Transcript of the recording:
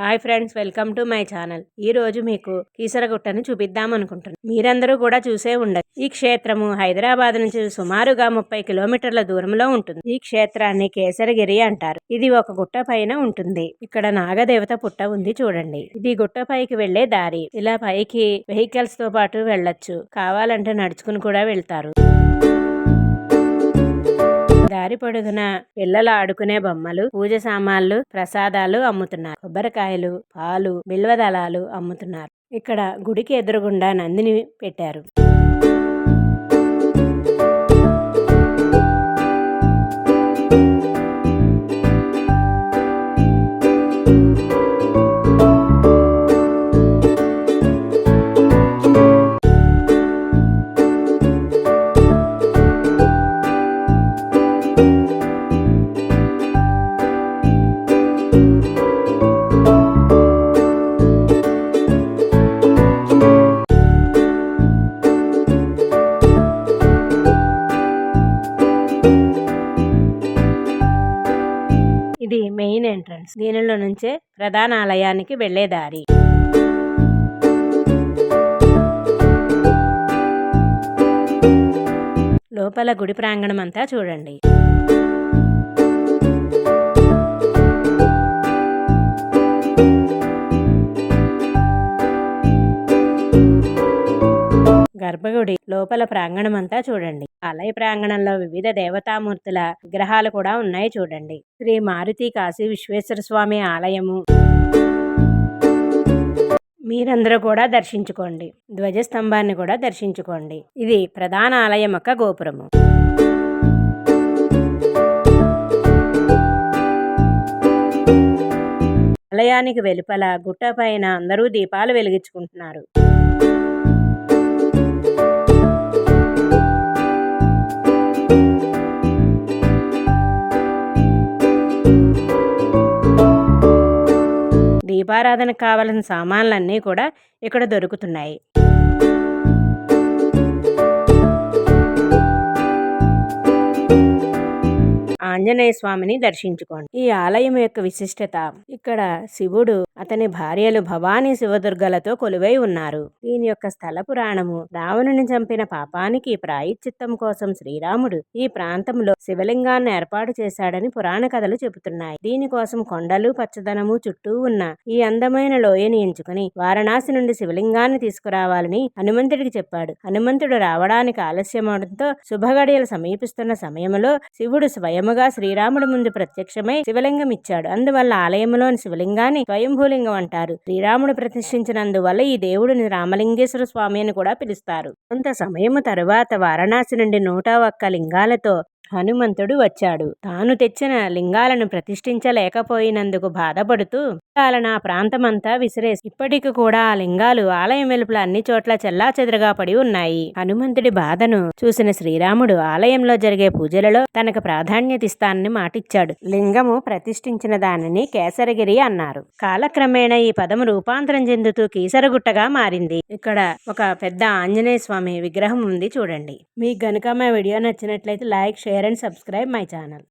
Hi friends welcome to my channel. ఈ రోజు మీకు కీసరగుట్టను చూపిద్దాం అనుకుంటున్నాను మీరందరూ కూడా చూసే ఉండదు ఈ క్షేత్రము హైదరాబాద్ నుంచి సుమారుగా ముప్పై కిలోమీటర్ల దూరంలో ఉంటుంది. ఈ క్షేత్రాన్ని కేసరగిరి అంటారు. ఇది ఒక గుట్ట పైన ఉంటుంది. ఇక్కడ నాగదేవత పుట్ట ఉంది చూడండి. ఇది గుట్ట పైకి వెళ్ళే దారి. ఇలా పైకి వెహికల్స్తో పాటు వెళ్ళొచ్చు. కావాలంటే నడుచుకుని కూడా వెళ్తారు. దారి పొడుగున పిల్లలు ఆడుకునే బొమ్మలు పూజ సామాన్లు ప్రసాదాలు అమ్ముతున్నారు. కొబ్బరికాయలు పాలు బిల్వదళాలు అమ్ముతున్నారు. ఇక్కడ గుడికి ఎదురుగుండా నందిని పెట్టారు. ఇది మెయిన్ ఎంట్రన్స్. దీనిలో నుంచే ప్రధాన ఆలయానికి వెళ్ళే దారి. లోపల గుడి ప్రాంగణం అంతా చూడండి. గర్భగుడి లోపల ప్రాంగణం అంతా చూడండి. ఆలయ ప్రాంగణంలో వివిధ దేవతామూర్తుల విగ్రహాలు కూడా ఉన్నాయి చూడండి. శ్రీ మారుతి కాశీ విశ్వేశ్వర స్వామి ఆలయము. మీరందరూ కూడా దర్శించుకోండి. ధ్వజస్తంభాన్ని కూడా దర్శించుకోండి. ఇది ప్రధాన ఆలయం యొక్క గోపురము. ఆలయానికి వెలుపల గుట్ట పైన అందరూ దీపాలు వెలిగించుకుంటున్నారు. దీపారాధనకు కావలసిన సామాన్లన్నీ కూడా ఇక్కడ దొరుకుతున్నాయి. ఆంజనేయ స్వామిని దర్శించుకోండి. ఈ ఆలయం యొక్క విశిష్టత ఇక్కడ శివుడు అతని భార్యలు భవానీ శివదుర్గలతో కొలువై ఉన్నారు. దీని యొక్క స్థల పురాణము రావణుని చంపిన పాపానికి ప్రాయశ్చిత్తం కోసం శ్రీరాముడు ఈ ప్రాంతంలో శివలింగాన్ని ఏర్పాటు చేశాడని పురాణ కథలు చెబుతున్నాయి. దీనికోసం కొండలు పచ్చదనము చుట్టూ ఉన్న ఈ అందమైన లోయని ఎంచుకుని వారణాసి నుండి శివలింగాన్ని తీసుకురావాలని హనుమంతుడికి చెప్పాడు. హనుమంతుడు రావడానికి ఆలస్యమవడంతో శుభగడియలు సమీపిస్తున్న సమయంలో శివుడు స్వయముగా శ్రీరాముడు ముందు ప్రత్యక్షమై శివలింగం ఇచ్చాడు. అందువల్ల ఆలయంలోని శివలింగాన్ని స్వయంభూలింగం అంటారు. శ్రీరాముడు ప్రతిష్ఠించినందువల్ల ఈ దేవుడిని రామలింగేశ్వర స్వామి అని కూడా పిలుస్తారు. కొంత సమయము తరువాత వారణాసి నుండి నూట ఒక్క లింగాలతో హనుమంతుడు వచ్చాడు. తాను తెచ్చిన లింగాలను ప్రతిష్ఠించలేకపోయినందుకు బాధపడుతూ కాలన ప్రాంతమంతా విసిరేసి ఇప్పటికి కూడా ఆ లింగాలు ఆలయం వెలుపల అన్ని చోట్ల చెల్లా చెదరగా పడి ఉన్నాయి. హనుమంతుడి బాధను చూసిన శ్రీరాముడు ఆలయంలో జరిగే పూజలలో తనకు ప్రాధాన్యత ఇస్తానని మాటిచ్చాడు. లింగము ప్రతిష్ఠించిన దానిని కేసరగిరి అన్నారు. కాలక్రమేణా ఈ పదము రూపాంతరం చెందుతూ కీసరగుట్టగా మారింది. ఇక్కడ ఒక పెద్ద ఆంజనేయ స్వామి విగ్రహం ఉంది చూడండి. మీకు గనుక మా వీడియో నచ్చినట్లయితే like share and subscribe my channel.